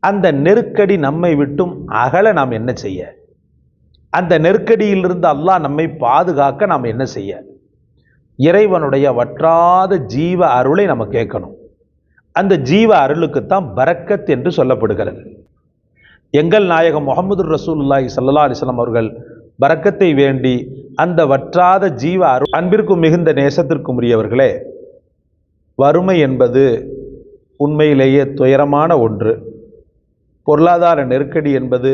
அந்த நெருக்கடி நம்மை விட்டும் அகல நாம் என்ன செய்ய? அந்த நெருக்கடியிலிருந்து அல்லாஹ் நம்மை பாதுகாக்க நாம் என்ன செய்ய? இறைவனுடைய வற்றாத ஜீவ அருளை நம்ம கேட்கணும். அந்த ஜீவ அருளுக்குத்தான் பரக்கத் என்று சொல்லப்படுகிறது. எங்கள் நாயகம் முகமது ரசூலுல்லாஹி சல்லா அலிஸ்லாம் அவர்கள் பரக்கத்தை வேண்டி அந்த வற்றாத ஜீவ அருள் அன்பிற்கும் மிகுந்த நேசத்திற்கும் உரியவர்களே வறுமை என்பது உண்மையிலேயே துயரமான ஒன்று. பொருளாதார நெருக்கடி என்பது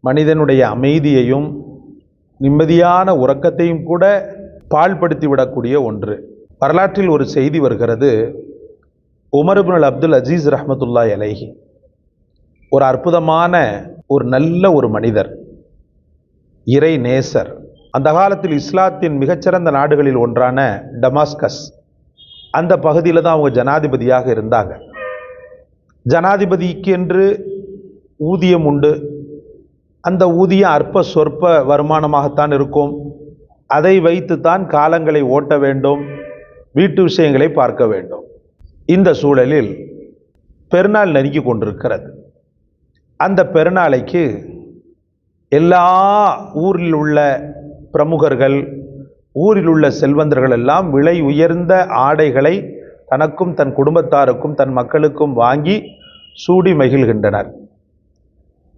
மனிதனுடைய அமைதியையும் நிம்மதியான உறக்கத்தையும் கூட பாழ்படுத்தி விடக்கூடிய ஒன்று. வரலாற்றில் ஒரு செய்தி வருகிறது. உமர் அப்துல் அஜீஸ் ரஹமத்துல்லா அலைஹி. ஒரு அற்புதமான ஒரு நல்ல ஒரு மனிதர். இறை நேசர். அந்த காலத்தில் இஸ்லாத்தின் மிகச்சிறந்த நாடுகளில் ஒன்றான டமாஸ்கஸ். அந்த பகுதியில் தான் அவங்க ஜனாதிபதியாக இருந்தாங்க. ஜனாதிபதிக்கு என்று ஊதியம் உண்டு. அந்த ஊதியம் அற்ப சொற்ப வருமானமாகத்தான் இருக்கும். அதை வைத்துத்தான் காலங்களை ஓட்ட வேண்டும். வீட்டு விஷயங்களை பார்க்க வேண்டும். இந்த சூழலில் பெருநாள் நெருங்கி கொண்டிருக்கிறது. அந்த பெருநாளைக்கு எல்லா ஊரில் உள்ள பிரமுகர்கள் ஊரில் உள்ள செல்வந்தர்கள் எல்லாம் விலை உயர்ந்த ஆடைகளை தனக்கும் தன் குடும்பத்தாருக்கும் தன் மக்களுக்கும் வாங்கி சூடி மகிழ்கின்றனர்.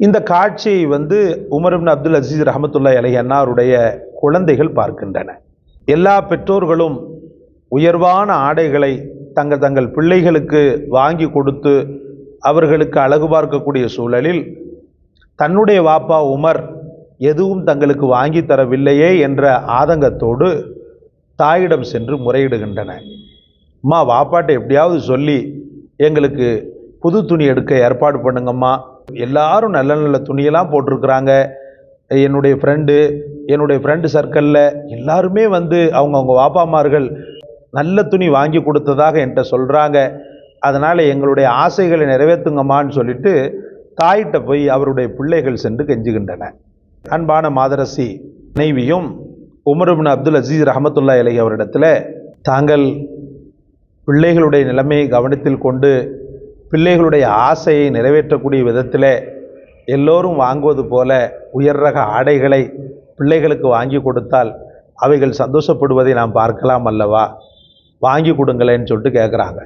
இந்த காட்சியை வந்து உமரும் அப்துல் அசீஸ் ரஹமத்துல்லா அலை அன்னாருடைய குழந்தைகள் பார்க்கின்றன. எல்லா பெற்றோர்களும் உயர்வான ஆடைகளை தங்கள் தங்கள் பிள்ளைகளுக்கு வாங்கி கொடுத்து அவர்களுக்கு அழகு பார்க்கக்கூடிய சூழலில் தன்னுடைய வாப்பா உமர் எதுவும் தங்களுக்கு வாங்கி தரவில்லையே என்ற ஆதங்கத்தோடு தாயிடம் சென்று முறையிடுகின்றன. அம்மா வாப்பாட்டை எப்படியாவது சொல்லி எங்களுக்கு புது துணி எடுக்க ஏற்பாடு பண்ணுங்கம்மா. எல்லாரும் நல்ல நல்ல துணியெல்லாம் போட்டிருக்கிறாங்க. என்னுடைய ஃப்ரெண்டு என்னுடைய ஃப்ரெண்டு சர்க்கிளில் எல்லாருமே வந்து அவங்கவுங்க வாப்பாமார்கள் நல்ல துணி வாங்கி கொடுத்ததாக என்கிட்ட சொல்கிறாங்க அதனால் எங்களுடைய ஆசைகளை நிறைவேற்றுங்கம்மான்னு சொல்லிட்டு தாயிட்ட போய் அவருடைய பிள்ளைகள் சென்று கெஞ்சுகின்றன. அன்பான மாதரசி மனைவியும் உமருபின் அப்துல் அசீஸ் ரஹமத்துல்லா இலை அவரிடத்தில் தாங்கள் பிள்ளைகளுடைய நிலைமையை கவனத்தில் கொண்டு பிள்ளைகளுடைய ஆசையை நிறைவேற்றக்கூடிய விதத்தில் எல்லோரும் வாங்குவது போல உயர் ரக ஆடைகளை பிள்ளைகளுக்கு வாங்கி கொடுத்தால் அவைகள் சந்தோஷப்படுவதை நாம் பார்க்கலாம் அல்லவா? வாங்கி கொடுங்களேன்னு சொல்லிட்டு கேட்குறாங்க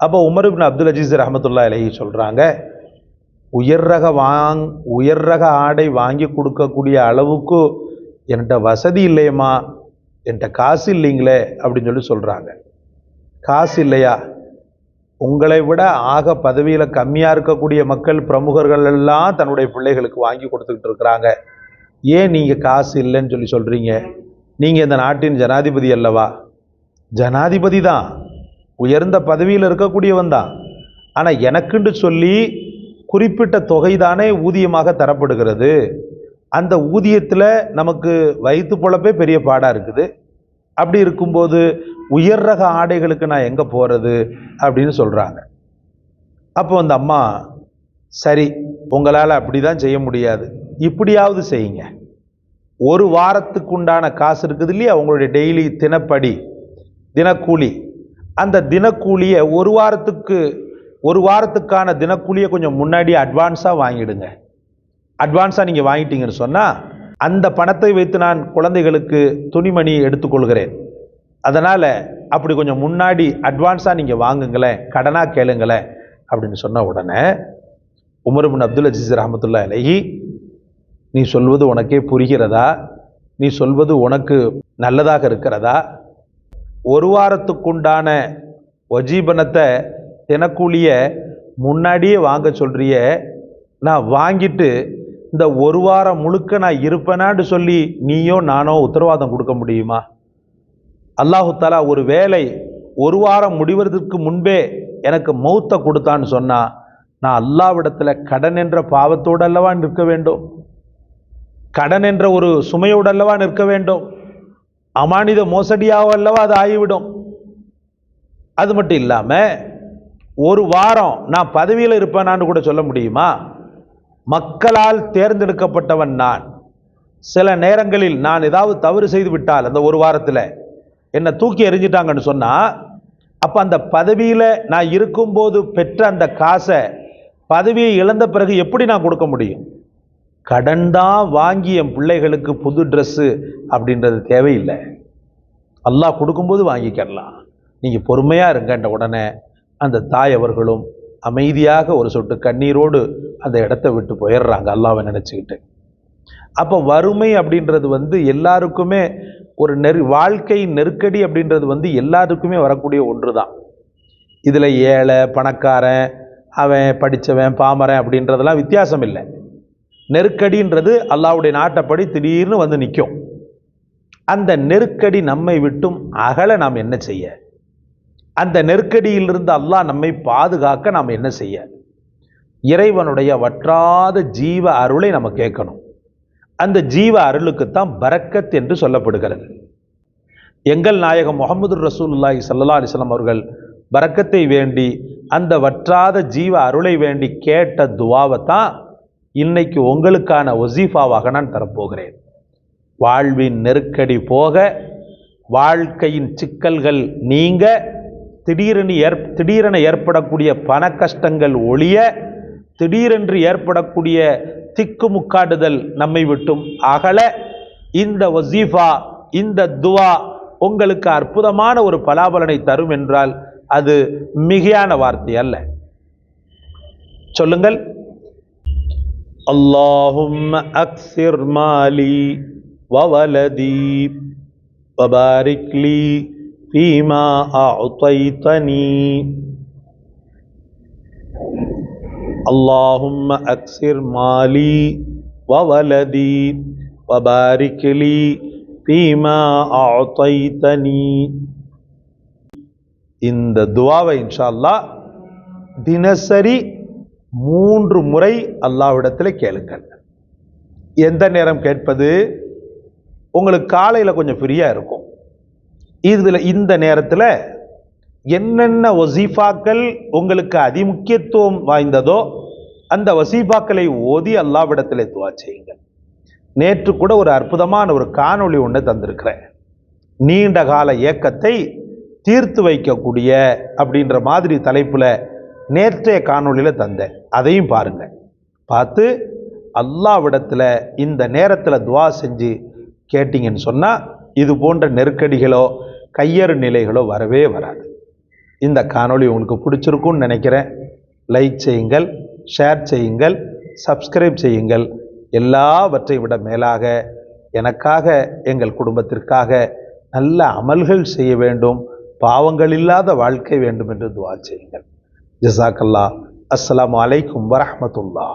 அப்போ உமருபின் அப்துல் அஜீஸ் ரஹமத்துல்லா இலகி சொல்கிறாங்க உயர் ரக வாங் உயர் ரக ஆடை வாங்கி கொடுக்கக்கூடிய அளவுக்கு என்கிட்ட வசதி இல்லையம்மா என்கிட்ட காசு இல்லைங்களே அப்படின்னு சொல்லி சொல்கிறாங்க காசு இல்லையா? உங்களை விட ஆக பதவியில் கம்மியாக இருக்கக்கூடிய மக்கள் பிரமுகர்கள் எல்லாம் தன்னுடைய பிள்ளைகளுக்கு வாங்கி கொடுத்துக்கிட்டு இருக்கிறாங்க. ஏன் நீங்கள் காசு இல்லைன்னு சொல்லி சொல்கிறீங்க நீங்கள் இந்த நாட்டின் ஜனாதிபதி அல்லவா? ஜனாதிபதி தான். உயர்ந்த பதவியில் இருக்கக்கூடியவன் தான். ஆனால் எனக்குன்னு சொல்லி குறிப்பிட்ட தொகை தானே ஊதியமாக தரப்படுகிறது. அந்த ஊதியத்தில் நமக்கு வயிற்று பொழப்பே பெரிய பாடாக இருக்குது. அப்படி இருக்கும்போது உயர் ரக ஆடைகளுக்கு நான் எங்கே போகிறது அப்படின்னு சொல்கிறாங்க அப்போ அந்த அம்மா சரி உங்களால் அப்படி தான் செய்ய முடியாது. இப்படியாவது செய்யுங்க. ஒரு வாரத்துக்கு உண்டான காசு இருக்குது இல்லையா? உங்களுடைய டெய்லி தினப்படி தினக்கூலி. அந்த தினக்கூலியை ஒரு வாரத்துக்கு ஒரு வாரத்துக்கான தினக்கூலியை கொஞ்சம் முன்னாடி அட்வான்ஸாக வாங்கிடுங்க. அட்வான்ஸாக நீங்கள் வாங்கிட்டீங்கன்னு சொன்னால் அந்த பணத்தை வைத்து நான் குழந்தைகளுக்கு துணிமணி எடுத்துக்கொள்கிறேன். அதனால் அப்படி கொஞ்சம் முன்னாடி அட்வான்ஸாக நீங்கள் வாங்குங்களேன் கடனாக கேளுங்களேன் அப்படின்னு சொன்ன உடனே உமர் அப்துல் அஜீஸ் ரஹமத்துல்லா அலஹி நீ சொல்வது உனக்கே புரிகிறதா? நீ சொல்வது உனக்கு நல்லதாக இருக்கிறதா? ஒரு வாரத்துக்குண்டான வஜீபனத்தை தினக்கூலிய முன்னாடியே வாங்க சொல்கிறிய நான் வாங்கிட்டு இந்த ஒரு வாரம் முழுக்க நான் இருப்பேனான்னு சொல்லி நீயோ நானோ உத்தரவாதம் கொடுக்க முடியுமா? அல்லாஹு தாலா ஒரு வேலை ஒரு வாரம் முடிவதற்கு முன்பே எனக்கு மௌத்தை கொடுத்தான்னு சொன்னால் நான் அல்லாவிடத்தில் கடன் என்ற பாவத்தோடு அல்லவா நிற்க வேண்டும்? கடன் என்ற ஒரு சுமையோடு அல்லவா நிற்க வேண்டும்? அமானித மோசடியாக அல்லவா அது ஆகிவிடும்? அது மட்டும் இல்லாமல் ஒரு வாரம் நான் பதவியில் இருப்பேனான்னு கூட சொல்ல முடியுமா? மக்களால் தேர்ந்தெடுக்கப்பட்டவன் நான். சில நேரங்களில் நான் ஏதாவது தவறு செய்து விட்டால் அந்த ஒரு வாரத்தில் என்னை தூக்கி எறிஞ்சிட்டாங்கன்னு சொன்னால் அப்போ அந்த பதவியில் நான் இருக்கும்போது பெற்ற அந்த காசை பதவியை இழந்த பிறகு எப்படி நான் கொடுக்க முடியும்? கடன் தான் வாங்கி என் பிள்ளைகளுக்கு புது ட்ரெஸ்ஸு அப்படின்றது தேவையில்லை. அல்லாஹ் கொடுக்கும்போது வாங்கிக்கிடலாம் நீங்கள் பொறுமையாக இருங்கன்ற உடனே அந்த தாய் அவர்களும் அமைதியாக ஒரு சொட்டு கண்ணீரோடு அந்த இடத்த விட்டு போயிடுறாங்க. அல்லாவை நினச்சிக்கிட்டு. அப்போ வறுமை அப்படின்றது வந்து எல்லாருக்குமே ஒரு நெரு வாழ்க்கை நெருக்கடி அப்படின்றது வந்து எல்லாருக்குமே வரக்கூடிய ஒன்று தான் இதில் ஏழை பணக்காரன் அவன் படித்தவன் பாமரன் அப்படின்றதெல்லாம் வித்தியாசம் இல்லை. நெருக்கடின்றது அல்லாவுடைய நாட்டைப்படி திடீர்னு வந்து நிற்கும் அந்த நெருக்கடி நம்மை விட்டும் அகல நாம் என்ன செய்ய? அந்த நெருக்கடியிலிருந்து அல்லாஹ் நம்மை பாதுகாக்க நாம் என்ன செய்ய? இறைவனுடைய வற்றாத ஜீவ அருளை நம்ம கேட்கணும். அந்த ஜீவ அருளுக்குத்தான் பரக்கத் என்று சொல்லப்படுகிறது. எங்கள் நாயகம் முகமது ரசூல்லாஹி சல்லா அலிஸ்லாம் அவர்கள் பரக்கத்தை வேண்டி அந்த வற்றாத ஜீவ அருளை வேண்டி கேட்ட துவாவை தான் இன்னைக்கு உங்களுக்கான ஒசீஃபாவாக நான் தரப்போகிறேன். வாழ்வின் நெருக்கடி போக வாழ்க்கையின் சிக்கல்கள் நீங்க திடீரென ஏற் திடீரென ஏற்படக்கூடிய பண கஷ்டங்கள் ஒழிய திடீரென்று ஏற்படக்கூடிய திக்குமுக்காடுதல் நம்மை விட்டும் அகல இந்த வசீஃபா இந்த துவா உங்களுக்கு அற்புதமான ஒரு பலாபலனை தரும் என்றால் அது மிகையான வார்த்தை அல்ல சொல்லுங்கள் اللهم أكثر مالي وولدي وبارك لي فيما أعطيتني اللهم أكثر مالي وولدي وبارك لي فيما أعطيتني இந்த துவாவை இன்ஷா அல்லாஹ் தினசரி மூன்று முறை அல்லாவிடத்தில் கேளுங்கள் எந்த நேரம் கேட்பது உங்களுக்கு காலையில் கொஞ்சம் ஃப்ரீயாக இருக்கும் இதில் இந்த நேரத்தில் என்னென்ன வசீஃபாக்கள் உங்களுக்கு அதிமுக்கியத்துவம் வாய்ந்ததோ அந்த வசீஃபாக்களை ஓதி அல்லாவிடத்தில் துவா செய்யுங்கள். நேற்று கூட ஒரு அற்புதமான ஒரு காணொளி ஒன்று தந்திருக்கிறேன். நீண்ட கால இயக்கத்தை தீர்த்து வைக்கக்கூடிய அப்படின்ற மாதிரி தலைப்பில் நேற்றைய காணொளியில் தந்தேன். அதையும் பாருங்கள் பார்த்து அல்லாவிடத்தில் இந்த நேரத்தில் துவா செஞ்சு கேட்டிங்கன்னு சொன்னால் இது போன்ற நெருக்கடிகளோ கையறு நிலைகளோ வரவே வராது. இந்த காணொளி உங்களுக்கு பிடிச்சிருக்கும்னு நினைக்கிறேன். லைக் செய்யுங்கள் ஷேர் செய்யுங்கள் சப்ஸ்கிரைப் செய்யுங்கள். எல்லாவற்றை விட மேலாக எனக்காக எங்கள் குடும்பத்திற்காக நல்ல அமல்கள் செய்ய வேண்டும். பாவங்கள் இல்லாத வாழ்க்கை வேண்டும் என்று துவா செய்யுங்கள். ஜசாக்கல்லா அஸ்லாம் வலைக்கும் வரமத்துல்லா